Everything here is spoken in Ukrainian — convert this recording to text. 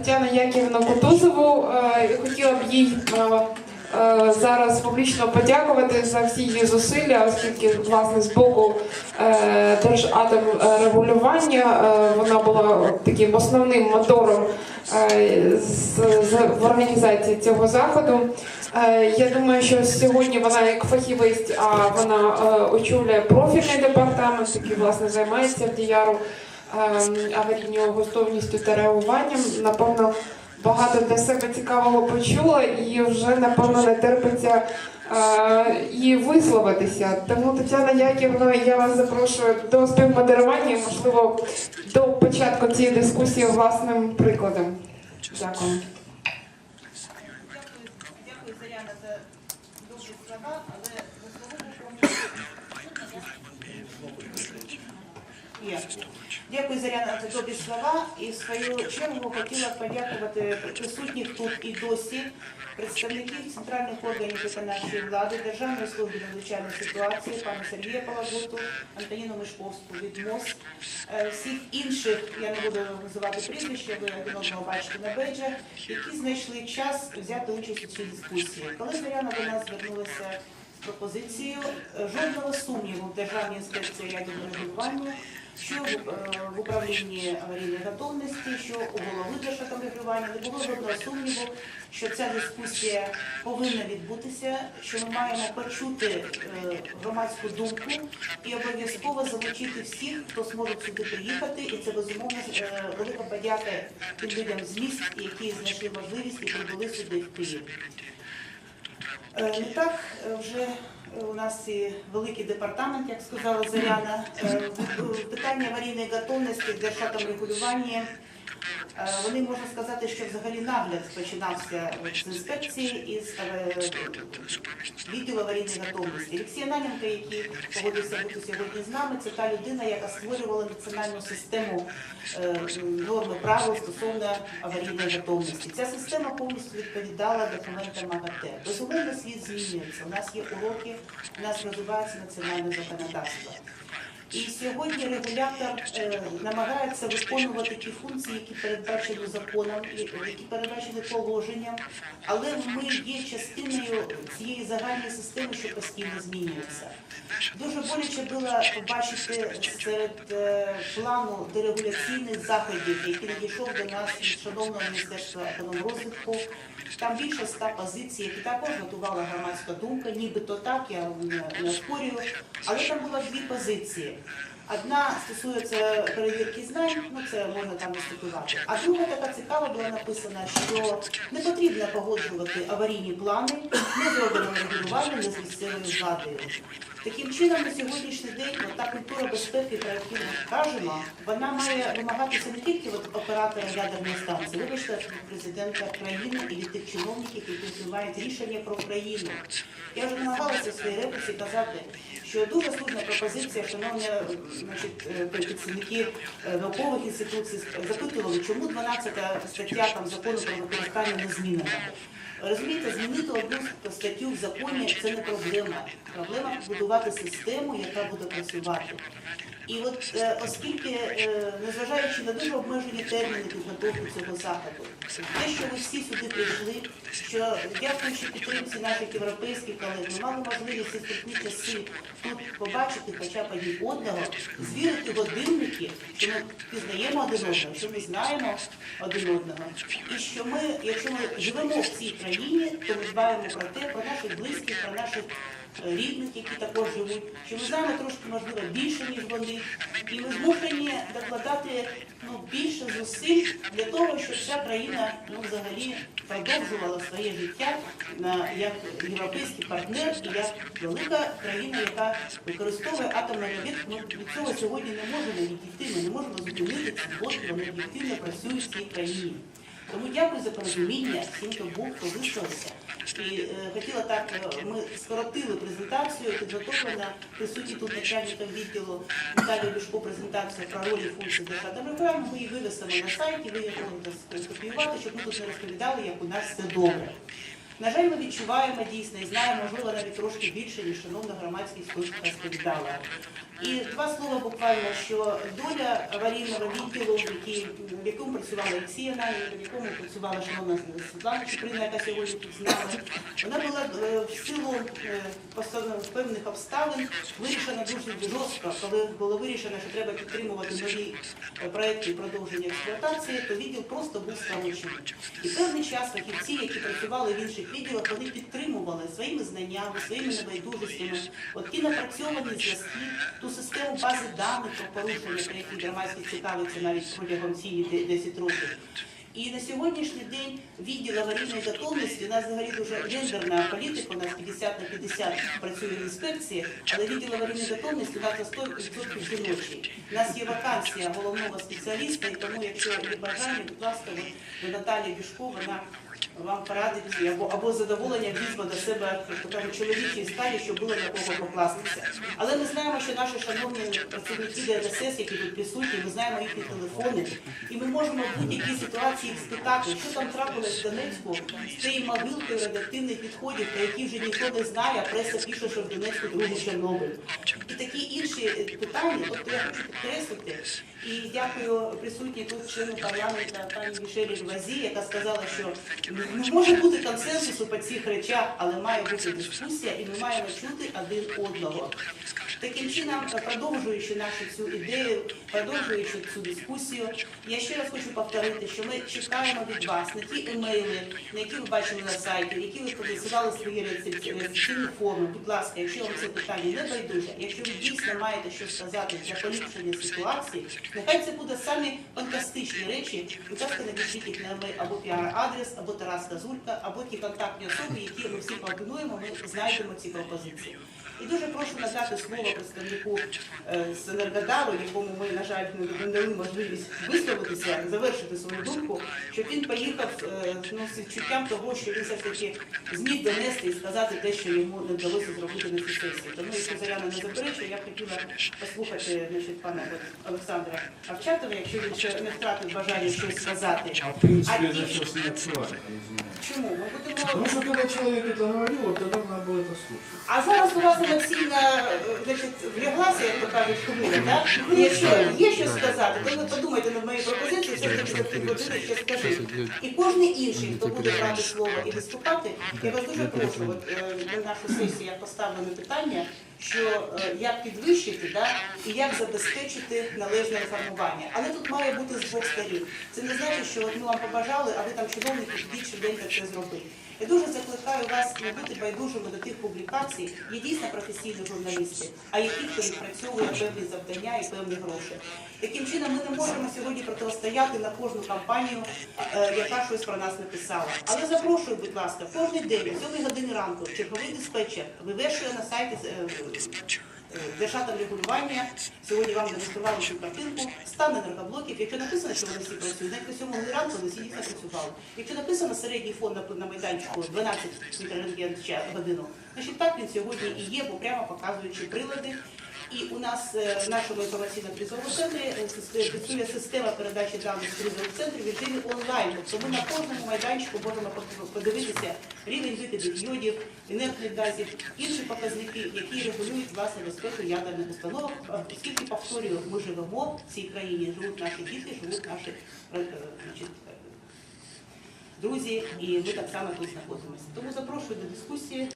Тетяну Яківну Кутузову. Е, Хотіла б їй е, е, зараз публічно подякувати за всі її зусилля, оскільки власне з боку Держатомрегулювання вона була таким основним мотором в організації цього заходу. Я думаю, що сьогодні вона як фахівець, а вона очолює профільний департамент, який власне займається в діяру аварійною готовністю та реагуванням. Напевно, багато для себе цікавого почула і вже напевно не терпиться е, і висловитися. Тому Тетяна Яківна, я вас запрошую до співмодерування, і, можливо, до початку цієї дискусії власним прикладом. Дякую. Дякую, дякую, Заряна, за добрі слова. І в свою чергу хотіла подякувати присутніх тут і досі представників центральних органів виконавчої влади, Державної служби надзвичайної ситуації, пана Сергія Палагуту, Антоніну Мишковську від МОЗ, е, всіх інших, я не буду називати прізвища, ви один одного бачите на бейджах, які знайшли час взяти участь у цій дискусії. Коли Заряна до нас звернулася з пропозицією, е, жодного сумніву в Державній інспекції ядерного регулювання, що в, е, управлінні аварійної готовності, що у голови Держатомрегулювання не було жодного сумніву, що ця дискусія повинна відбутися, що ми маємо почути е, громадську думку і обов'язково залучити всіх, хто зможе сюди приїхати. І це безумовно е, велика подяка тим людям з міст, які знайшли можливість і прибули сюди в Київ. Не так вже у нас і великий департамент, як сказала Заряна. Е, Питання аварійної готовності, держатом регулювання. Е, Вони можна сказати, що взагалі нагляд починався з інспекції із е, відділу аварійної готовності. Олексій Ананенко, який погодився бути сьогодні з нами, це та людина, яка створювала національну систему е, норми правил стосовно аварійної готовності. Ця система повністю відповідала документам АГТ. Безумовно, світ змінюється. У нас є уроки, у нас розвивається національне законодавство. І сьогодні регулятор е, намагається виконувати ті функції, які передбачені законом, які передбачені положенням, але ми є частиною цієї загальної системи, що постійно змінюється. Дуже боляче було побачити серед е, плану дерегуляційних заходів, який надійшов до нас від шановного міністерства економрозвитку. Там більше ста позицій, які також готувала громадська думка, нібито так, я не, не спорюю, але там було дві позиції. Одна стосується перевірки знань, ну це можна там виступувати. А друга така цікава була написана, що не потрібно погоджувати аварійні плани, не зробимо регулювання не з місцевою владою. Таким чином, на сьогоднішній день та культура безпеки, про яку ми кажемо, вона має вимагатися не тільки від оператора ядерної станції, вибачте, президента країни і від тих чиновників, які приймають рішення про країну. Я вже намагалася в своїй репліці казати, що дуже слушна пропозиція, шановні значить, е, представники е, наукових інституцій запитували, чому 12 стаття там закону про використання не змінена. Розумієте, змінити одну статтю в законі це не проблема. Проблема побудувати систему, яка буде працювати. І от е, оскільки, е, незважаючи на дуже обмежені терміни підготовки цього заходу, те, що ви всі сюди прийшли, що дякуючи підтримці наших європейських колег, ми мали можливість і скрутні часи тут побачити хоча б один одного, звірити годинники, що ми пізнаємо один одного, що ми знаємо один одного, і що ми, якщо ми живемо в цій країні, то ми дбаємо про те, про наших близьких, про наших рідних, які також живуть, що ми знаємо трошки можливо більше, ніж вони, і ми змушені докладати ну, більше зусиль для того, щоб ця країна ну, взагалі продовжувала своє життя як європейський партнер і як велика країна, яка використовує атомний об'єкт. Ми від цього сьогодні не можемо відійти. Ми не можемо зупинити ці блоки, вони об'єктивно працюють в цій країні. Тому дякую за порозуміння всім, хто був, хто висловився. І е, хотіла так, е, ми скоротили презентацію, підготовлена присутні тут начальником відділу Наталію Бішко презентація про ролі функції державної програми. Ми її вивесимо на сайті, ви її можете скопіювати, щоб ми тут не розповідали, як у нас все добре. На жаль, ми відчуваємо дійсно і знаємо, можливо, навіть трошки більше, ніж шановна громадськість розповідала. І два слова буквально, що доля аварійного відділу, в якому працювала Олексія Наєва, в якому працювала шановна Світлана Чуприна, яка сьогодні тут з нами, вона була е, в силу е, певних обставин вирішена дуже жорстко, коли було вирішено, що треба підтримувати нові е, проекти продовження експлуатації, то відділ просто був скорочений. І певний час фахівці, які працювали в інших відділах, вони підтримували своїми знаннями, своїми небайдужостями, от ті напрацьовані зв'язки, ту систему бази даних про порушення, про які громадськість цікавиться навіть протягом цієї 10 років. І на сьогоднішній день відділ аварійної готовності, у нас взагалі дуже гендерна політика, у нас 50 на 50 працює інспекції, але відділ аварійної готовності у нас на 100% жіночий. У нас є вакансія головного спеціаліста, і тому, якщо є бажання, будь ласка, до Наталії Бішко, вона вам порадить або, або з задоволенням візьме до себе кажуть, чоловічі сталі, щоб було на кого покластися. Але ми знаємо, що наші шановні працівники ДНСС, які тут присутні, ми знаємо їхні телефони, і ми можемо в будь-якій ситуації їх спитати, що там трапилось в Донецьку з цією могилкою радіоактивних відходів, про які вже ніхто не знає, а преса пише, що в Донецьку другий Чорнобиль. І такі інші е, питання, тобто я хочу підкреслити, і дякую присутній тут члену парламенту пані Мішелі Лвазі, яка сказала, що може бути консенсусу по цих речах, але має бути дискусія, і ми маємо чути один одного. Таким чином, продовжуючи нашу цю ідею, продовжуючи цю дискусію, я ще раз хочу повторити, що ми чекаємо від вас на ті емейли, на які ви бачили на сайті, які ви присилали свої реєстраційні форми. Будь ласка, якщо вам це питання не байдуже, якщо ви дійсно маєте щось сказати для поліпшення ситуації, нехай це буде самі фантастичні речі. Будь ласка, напишіть їх на емейл або піар-адрес, або Тарас Казулька, або ті контактні особи, які ми всі координуємо, ми знайдемо ці пропозиції. І дуже прошу надати слово представнику е, з Енергодару, якому ми, на жаль, не не дали можливість висловитися, завершити свою думку, щоб він поїхав е, ну, з відчуттям того, що він все ж таки зміг донести і сказати те, що йому не вдалося зробити на цій сесії. Тому, якщо Заряна не заперечує, я б хотіла послухати значить, пана Олександра Авчатова, якщо він ще не втратив бажання щось сказати. А ті- сейчас не актуально, извиняюсь. Чому? Ми будемо Потому что когда человек это говорил, вот тогда надо было это слушать. А зараз у вас емоційна е, значить, вляглася, як то кажуть, хвиля, так? І якщо є що сказати, то ви подумайте над моєю пропозицією, все ж таки за три години ще скажіть. І кожен інший, хто буде брати слово і виступати, я вас дуже прошу, от, е, на нашу сесію я поставлено питання, що е, як підвищити да, і як забезпечити належне інформування. Але тут має бути з двох сторін. Це не значить, що от ми вам побажали, а ви там чиновники більше день це зробити. Я дуже закликаю вас не бути байдужими до тих публікацій. Є дійсно професійні журналісти, а є ті, хто відпрацьовує певні завдання і певні гроші. Таким чином, ми не можемо сьогодні протистояти на кожну кампанію, е, яка щось про нас написала. Але запрошую, будь ласка, кожен день, о 7 години ранку, черговий диспетчер вивешує на сайті е, е, регулювання. Сьогодні вам демонстрували цю картинку. Стан енергоблоків. Якщо написано, що вони всі працюють, навіть по сьомому ранку вони всі дійсно працювали. Якщо написано середній фон на, на майданчику 12 мікрорентген годину, значить так він сьогодні і є, бо прямо показуючи прилади. І у нас е, в нашому інформаційно-кризовому центрі е, працює система передачі даних з кризових центрів в режимі онлайн. Тобто ми на кожному майданчику можемо подивитися рівень викидів йодів, інертних газів, інші показники, які регулюють власне безпеку ядерних установок. Оскільки повторюю, ми живемо в цій країні, живуть наші діти, живуть наші е, е, значить, е, друзі, і ми так само тут знаходимося. Тому запрошую до дискусії.